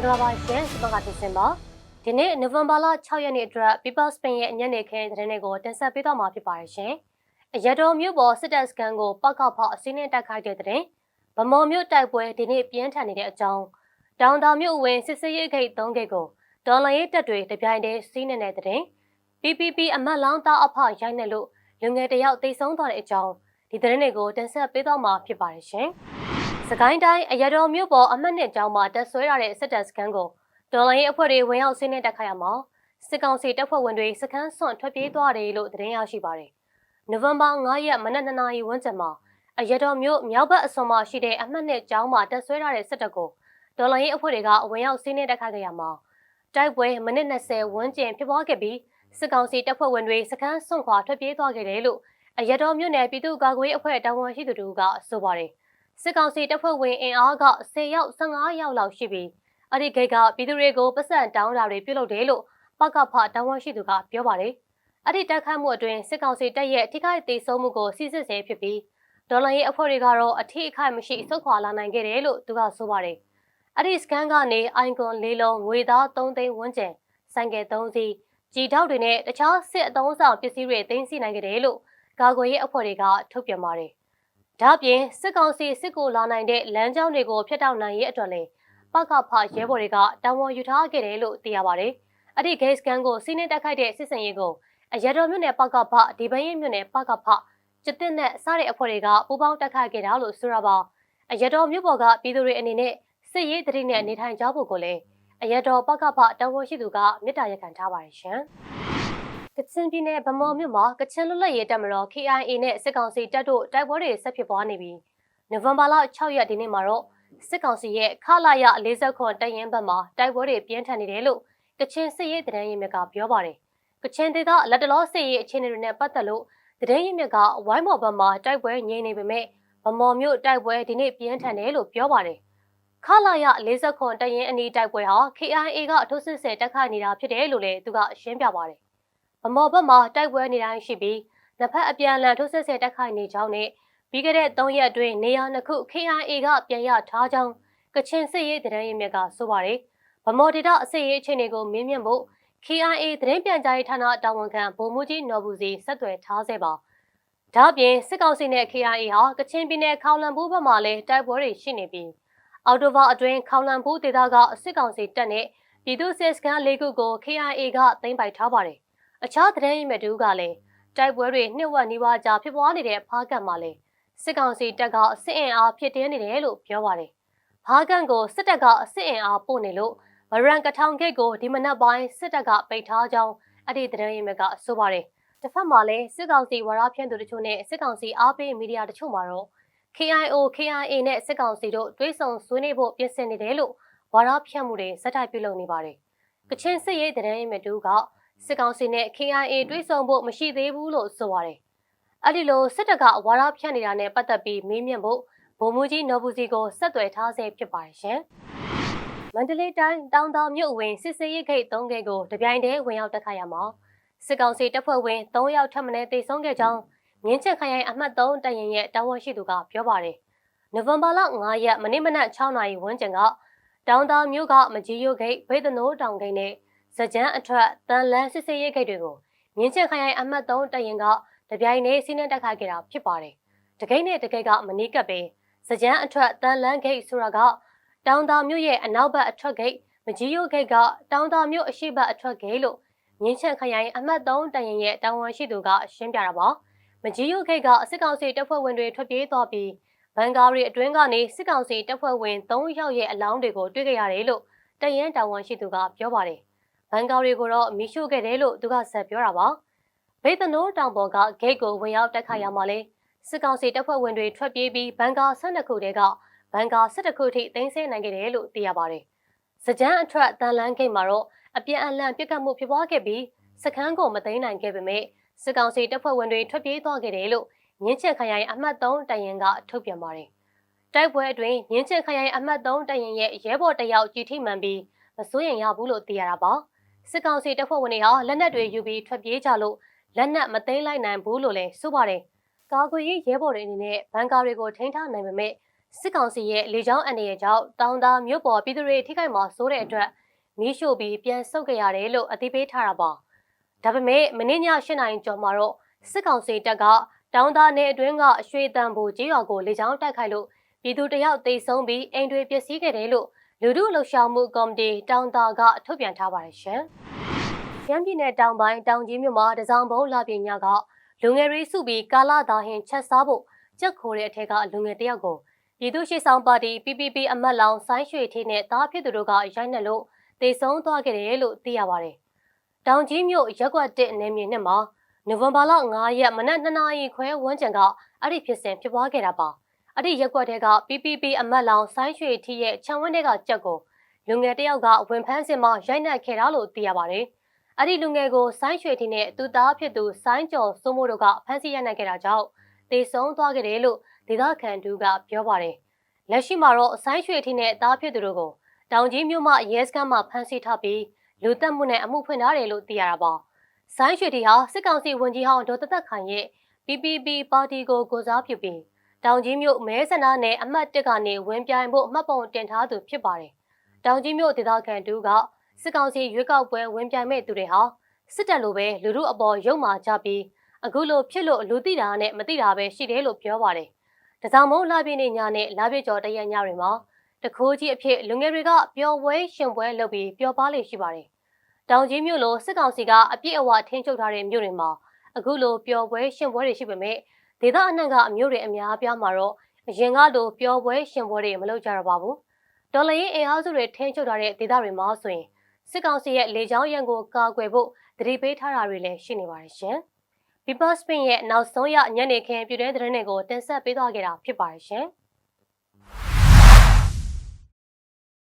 င်္ဂလာပါရှင်စပကတင်စင်ပါဒီနေ့နိုဝင်ဘာလ6ရက်နေ့အတွက် People Spain ရဲ့ညနေခင်းသတင်းတွေကိုတင်ဆက်ပေးတော့မှာဖြစ်ပါတယ်ရှင်အရတော်မြို့ပေါ်စစ်တပ်စခန်းကိုပောက်ခောက်ဖောက်အစင်းနဲ့တိုက်ခိုက်တဲ့သတင်းဗမော်မြို့တိုက်ပွဲဒီနေ့ပြင်းထန်နေတဲ့အကြောင်းတောင်တာမြို့ဝင်စစ်စေးရိတ်ခိတ်3ဂိတ်ကိုဒေါ်လာရေးတပ်တွေတပြိုင်တည်းစီးနေတဲ့သတင်း PPP အမတ်လောင်းသားအဖရိုက်နေလို့လူငယ်တယောက်တိတ်ဆုံးသွားတဲ့အကြောင်းဒီသတင်းတွေကိုတင်ဆက်ပေးတော့မှာဖြစ်ပါတယ်ရှင်။ စကိုင်းတိုင်းအရတော်မြို့ပေါ်အမှတ်နှစ်ကျောင်းမှာတက်ဆွဲရတဲ့စစ်တပ်စခန်းကိုဒေါ်လာရေးအဖွဲ့တွေဝင်ရောက်ဆင်းနေတက်ခါရမှာစစ်ကောင်စီတပ်ဖွဲ့ဝင်တွေစခန်းဆွန့်ထွက်ပြေးသွားတယ်လို့သတင်းရရှိပါတယ်။နိုဝင်ဘာ9ရက်မနက်2နာရီဝန်းကျင်မှာအရတော်မြို့မြောက်ဘက်အစွန်မှာရှိတဲ့အမှတ်နှစ်ကျောင်းမှာတက်ဆွဲရတဲ့စစ်တပ်ကိုဒေါ်လာရေးအဖွဲ့တွေကဝင်ရောက်ဆင်းနေတက်ခါကြရမှာတိုက်ပွဲမိနစ်20ဝန်းကျင်ဖြစ်ပွားခဲ့ပြီးစစ်ကောင်စီတပ်ဖွဲ့ဝင်တွေစခန်းဆွန့်ခွာထွက်ပြေးသွားခဲ့တယ်လို့အရတော်မြို့နယ်ပြည်သူ့ကာကွယ်ရေးအဖွဲ့တာဝန်ရှိသူတို့ကဆိုပါတယ် စစ်ကောင်စီတပ်ဖွဲ့ဝင်အင်အားက10ရောက်15ရောက်လောက်ရှိပြီးအဲ့ဒီဂိတ်ကပြည်သူတွေကိုပတ်စံတောင်းတာတွေပြုလုပ်တယ်လို့ပကဖတာဝန်ရှိသူကပြောပါတယ်အဲ့ဒီတိုက်ခိုက်မှုအတွင်းစစ်ကောင်စီတပ်ရဲ့ထိခိုက်ဒေဆုံးမှုကိုစစ်စစ်ဆဲဖြစ်ပြီးဒေါ်လာရေးအဖွဲ့တွေကတော့အထိအခိုက်မရှိစုခွာလာနိုင်ခဲ့တယ်လို့သူကဆိုပါတယ်အဲ့ဒီစကန်ကနေအိုင်ကွန်လေးလုံးငွေသား3သိန်းဝန်းကျင်ဆိုင်ကယ်3စီးကြည်ထောက်တွေနဲ့တခြားစစ်အသုံးဆောင်ပစ္စည်းတွေသိမ်းဆည်းနိုင်ကြတယ်လို့ကာကွယ်ရေးအဖွဲ့တွေကထုတ်ပြန်ပါတယ်။ ဒါ့အပြင်စစ်ကောင်စီစစ်ကိုလာနိုင်တဲ့လမ်းကြောင်းတွေကိုဖျက်တောက်နိုင်ရေးအတွက်လည်းပကဖရဲဘော်တွေကတာဝန်ယူထားခဲ့တယ်လို့သိရပါတယ်။အဲ့ဒီ gate scan ကိုစီးနှင်းတက်ခိုက်တဲ့စစ်စင်ရေးကိုအရတော်မြို့နယ်ပကဖဒီပင်းရင်မြို့နယ်ပကဖစစ်တပ်နဲ့စားတဲ့အဖွဲ့တွေကပူးပေါင်းတက်ခိုက်ခဲ့တာလို့ဆိုရပါအရတော်မြို့ပေါ်ကပြည်သူတွေအနေနဲ့စစ်ရေးတတိနဲ့နေထိုင်ကြဖို့ကိုလည်းအရတော်ပကဖတာဝန်ရှိသူကမေတ္တာရက်ခံထားပါတယ်ရှင်။ ကချင်ပြည်နယ်ဗမော်မြို့မှာကချင်လွတ်လပ်ရေးတပ်မတော် KIA နဲ့စစ်ကောင်စီတပ်တို့တိုက်ပွဲတွေဆက်ဖြစ်ပွားနေပြီးနိုဝင်ဘာလ6ရက်ဒီနေ့မှာတော့စစ်ကောင်စီရဲ့ခလာရ40ခွန်တရင်ဘက်မှာတိုက်ပွဲတွေပြင်းထန်နေတယ်လို့ကချင်စစ်ရေးတရင်ရင်မြကပြောပါတယ်။ကချင်ဒေသလက်တလောစစ်ရေးအခြေအနေတွေနဲ့ပတ်သက်လို့တရင်ရင်မြကဝိုင်းမော်ဘက်မှာတိုက်ပွဲငြိမ်နေပေမဲ့ဗမော်မြို့တိုက်ပွဲဒီနေ့ပြင်းထန်တယ်လို့ပြောပါတယ်။ခလာရ40ခွန်တရင်အနီးတိုက်ပွဲဟာ KIA ကအထုစစ်ဆဲတက်ခတ်နေတာဖြစ်တယ်လို့လည်းသူကရှင်းပြပါတယ်။ ဗမော်ဘက်မှာတိုက်ပွဲနေတိုင်းရှိပြီးနှစ်ဖက်အပြန်အလှန်ထုစစ်ဆဲတက်ခတ်နေကြောင်းနဲ့ပြီးခဲ့တဲ့3ရက်အတွင်းနေရာနှစ်ခု KIA ကပြန်ရထားကြောင်းကချင်စစ်ရေးသတင်းရင်းမြစ်ကဆိုပါတယ်။ဗမော်ဒေတာအစစ်ရေးအခြေအနေကိုမင်းမြင့်ဖို့ KIA သတင်းပြန်ကြားရေးဌာနတာဝန်ခံဗိုလ်မှူးကြီးနော်ဘူးစီဆက်သွယ်ထားစေပါ။ဒါ့အပြင်စစ်ကောင်စီနဲ့ KIA ဟာကချင်ပြည်နယ်ခေါလန်ဘူးဘက်မှာလည်းတိုက်ပွဲတွေရှိနေပြီးအော်တိုဘာအတွင်းခေါလန်ဘူးဒေသကစစ်ကောင်စီတပ်နဲ့ပြည်သူ့စစ်စခန်း၄ခုကို KIA ကသိမ်းပိုက်ထားပါတယ်။ အခြားသတင်းရင်းမြစ်တူကလည်းတိုက်ပွဲတွေနှစ်ဝက်နီးပါးကြာဖြစ်ပွားနေတဲ့ဖားကတ်မှာလည်းစစ်ကောင်စီတပ်ကအစစ်အင်အားဖြစ်တင်းနေတယ်လို့ပြောပါတယ်။ဘားကန်ကိုစစ်တပ်ကအစစ်အင်အားပို့နေလို့မရန်ကထောင်ဂိတ်ကိုဒီမနက်ပိုင်းစစ်တပ်ကပိတ်ထားကြောင်းအဲ့ဒီသတင်းရင်းမြစ်ကဆိုပါတယ်။တစ်ဖက်မှာလည်းစစ်ကောင်စီဝါရဖြန့်သူတချို့နဲ့စစ်ကောင်စီအားပေးမီဒီယာတချို့မှာတော့ KIO KIA နဲ့စစ်ကောင်စီတို့တွဲဆုံဆွေးနွေးဖို့ပြင်ဆင်နေတယ်လို့ဝါရဖြန့်မှုတွေစက်တိုက်ပြုလုပ်နေပါတယ်။ကချင်စစ်ရေးသတင်းရင်းမြစ်တူက စစ်ကောင်စီနဲ့ KIA တွဲဆုံဖို့မရှိသေးဘူးလို့ဆိုပါတယ်။အဲ့ဒီလိုစစ်တပ်ကဝါရဖြန့်နေတာနဲ့ပတ်သက်ပြီးမေးမြန်းဖို့ဗိုလ်မှူးကြီးနော်ဘူးစီကိုဆက်သွယ်ထားဆဲဖြစ်ပါတယ်ရှင်။မန္တလေးတိုင်းတောင်တောင်မြို့ဝင်စစ်စေးရိတ်ဂိတ်၃ဂိတ်ကိုတပြိုင်တည်းဝင်ရောက်တက်ခါရမှာစစ်ကောင်စီတပ်ဖွဲ့ဝင်၃ယောက်ထပ်မံတေဆုံးခဲ့ကြောင်းမြင်းချက်ခရိုင်အမှတ်3တရင်ရဲ့တာဝန်ရှိသူကပြောပါတယ်။နိုဝင်ဘာလ9ရက်မနေ့မနက်6နာရီဝန်းကျင်ကတောင်တောင်မြို့ကမကြီးရိုးဂိတ်ဗေဒနိုးတောင်ဂိတ်နဲ့ စကြမ်းအထက်တန်လန်းစစ်စေးရိတ်ဂိတ်တွေကိုမြင်းချက်ခရိုင်အမှတ်3တရင်ကတပြိုင်တည်းစီးနှင်းတက်ခါခဲ့တာဖြစ်ပါတယ်။တကိတ်နဲ့တကိတ်ကမနီးကပ်ပဲစကြမ်းအထွက်တန်လန်းဂိတ်ဆိုတာကတောင်တာမြို့ရဲ့အနောက်ဘက်အထွက်ဂိတ်မကြီးရိုးဂိတ်ကတောင်တာမြို့အရှိဘက်အထွက်ဂိတ်လို့မြင်းချန်ခရိုင်အမှတ်3တရင်ရဲ့တာဝန်ရှိသူကရှင်းပြတာပါ။မကြီးရိုးဂိတ်ကအစစ်ကောင်စီတပ်ဖွဲ့ဝင်တွေထွက်ပြေးသွားပြီးဘန်ကာရီအတွင်းကနေစစ်ကောင်စီတပ်ဖွဲ့ဝင်3ယောက်ရဲ့အလောင်းတွေကိုတွေ့ကြရတယ်လို့တရင်တာဝန်ရှိသူကပြောပါတယ်။ ဘန်ကာရီကိုတော့မီးရှို့ခဲ့တယ်လို့သူကဆက်ပြောတာပါ။ဘေသနိုးတောင်ပေါ်ကဂိတ်ကိုဝင်ရောက်တက်ခါရမှာလဲစစ်ကောင်စီတပ်ဖွဲ့ဝင်တွေထွက်ပြေးပြီးဘန်ကာ12ခုတည်းကဘန်ကာ17ခုထိသိမ်းဆည်းနိုင်ခဲ့တယ်လို့သိရပါတယ်။စကြမ်းအထက်တန်လန်းဂိတ်မှာတော့အပြန်အလှန်ပြစ်ခတ်မှုဖြစ်ပွားခဲ့ပြီးစခန်းကိုမသိမ်းနိုင်ခဲ့ပေမဲ့စစ်ကောင်စီတပ်ဖွဲ့ဝင်တွေထွက်ပြေးသွားခဲ့တယ်လို့မြင်းချက်ခရိုင်အမှတ်3တရင်ကထုတ်ပြန်ပါတယ်။တိုက်ပွဲအတွင်းမြင်းချက်ခရိုင်အမှတ်3တရင်ရဲ့ရဲဘော်တယောက်ကြီးထိမှန်ပြီးမစိုးရင်ရဘူးလို့သိရတာပါ။ စစ်ကောင်စီတပ်ဖွဲ့ဝင်တွေဟာလက်နက်တွေယူပြီးထွက်ပြေးကြလို့လက်နက်မသိမ်းလိုက်နိုင်ဘူးလို့လည်းဆိုပါတယ်။ကာကွယ်ရေးရဲဘော်တွေအနေနဲ့ဘန်ကာတွေကိုထိန်းထားနိုင်ပေမဲ့စစ်ကောင်စီရဲ့လေကြောင်းအန္တရာယ်ကြောင့်တောင်သာမြို့ပေါ်ပြည်သူတွေထိခိုက်မှာစိုးတဲ့အတွက်မီးရှို့ပြီးပြန်ဆုတ်ကြရတယ်လို့အသိပေးထားတာပါဒါပေမဲ့မင်းည၈နိုင်ကျော်မှာတော့စစ်ကောင်စီတပ်ကတောင်သာနယ်အတွင်းကရွှေတံဘူကြီးရွာကိုလေကြောင်းတိုက်ခိုက်လို့ပြည်သူတယောက်တိတ်ဆုံးပြီးအိမ်တွေပျက်စီးခဲ့တယ်လို့ လူထုလှုပ်ရှားမှုကော်မတီတောင်သာကထုတ်ပြန်ထားပါတယ်ရှင်။ရန်ပြည်နယ်တောင်ပိုင်းတောင်ကြီးမြို့မှာတစောင်းဘုံလာပြင်းညကလူငယ်တွေစုပြီးကာလာသားဟင်ချက်စားဖို့ကြက်ခိုးတဲ့အထက်ကလူငယ်တယောက်ကိုပြည်သူ့ရှေ့ဆောင်ပါတီ PPP အမတ်လောင်ဆိုင်းရွှေထင်းနဲ့တားဖြစ်သူတို့ကရိုက်နှက်လို့တေဆုံးသွားခဲ့တယ်လို့သိရပါတယ်။တောင်ကြီးမြို့ရက်ကွက်တစ်နေမြေနှစ်မှာနိုဝင်ဘာလ9ရက်မနက်2နာရီခွဲဝန်းကျင်ကအဲ့ဒီဖြစ်စဉ်ဖြစ်ပွားခဲ့တာပါ။ အဲ့ဒီရက်ကွက်တဲက PPP အမတ်လောင်ဆိုင်းရွှေထီရဲ့ခြံဝန်းထဲကကြက်ကိုလူငယ်တယောက်ကဝင်ဖမ်းစင်မှာရိုက်နှက်ခဲ့တာလို့သိရပါတယ်။အဲ့ဒီလူငယ်ကိုဆိုင်းရွှေထီနဲ့သူသားဖြစ်သူဆိုင်းကျော်စိုးမိုးတို့ကဖမ်းဆီးရိုက်နှက်ခဲ့တာကြောင့်တေဆုံးသွားခဲ့တယ်လို့ဒေသခံတူကပြောပါတယ်။လက်ရှိမှာတော့ဆိုင်းရွှေထီနဲ့သားဖြစ်သူတို့ကိုတောင်ကြီးမြို့မှရဲစခန်းမှာဖမ်းဆီးထားပြီးလူသက်မှုနဲ့အမှုဖွင့်ထားတယ်လို့သိရတာပါ။ဆိုင်းရွှေထီဟာစစ်ကောင်စီဝန်ကြီးဟောင်းဒေါ်သက်သက်ခိုင်ရဲ့ PPP ပါတီကိုကိုစားပြုပြီး တောင်ကြီးမြို့မဲဆန္ဒနယ်အမှတ်1ကနေဝင်ပြိုင်ဖို့မှတ်ပုံတင်ထားသူဖြစ်ပါတယ်။တောင်ကြီးမြို့ဒေသခံတူကစစ်ကောင်စီရွေးကောက်ပွဲဝင်ပြိုင်မဲ့သူတွေဟာစစ်တပ်လိုပဲလူမှုအပေါ်ရုံမာကြပြီးအခုလိုဖြစ်လို့လူသိတာနဲ့မသိတာပဲရှိတယ်လို့ပြောပါတယ်။တစောင်းမုံလာပြည့်နေညနဲ့လာပြည့်ကျော်တရက်ညတွေမှာတခိုးကြီးအဖြစ်လူငယ်တွေကပျော်ပွဲရှင်ပွဲလုပ်ပြီးပျော်ပါလေရှိပါတယ်။တောင်ကြီးမြို့လိုစစ်ကောင်စီကအပြစ်အဝထင်းချုပ်ထားတဲ့မြို့တွေမှာအခုလိုပျော်ပွဲရှင်ပွဲတွေရှိပေမဲ့ ဒေသအနှံ့ကအမျိုးတွေအများအပြားမှာတော့အရင်ကလိုပျော်ပွဲရှင်ပွဲတွေမလုပ်ကြတော့ပါဘူး။ဒေါ်လာရင်းအင်အားစုတွေထင်းချုပ်ထားတဲ့ဒေသတွေမှာဆိုရင်စစ်ကောင်စီရဲ့လေကြောင်းရန်ကိုကာကွယ်ဖို့တတိပေးထားတာတွေလည်းရှိနေပါတယ်ရှင်။ People Spin ရဲ့နောက်ဆုံးရညနေခင်းပြည်တွင်းသတင်းတွေကိုတင်ဆက်ပေးသွားခဲ့တာဖြစ်ပါတယ်ရှင်။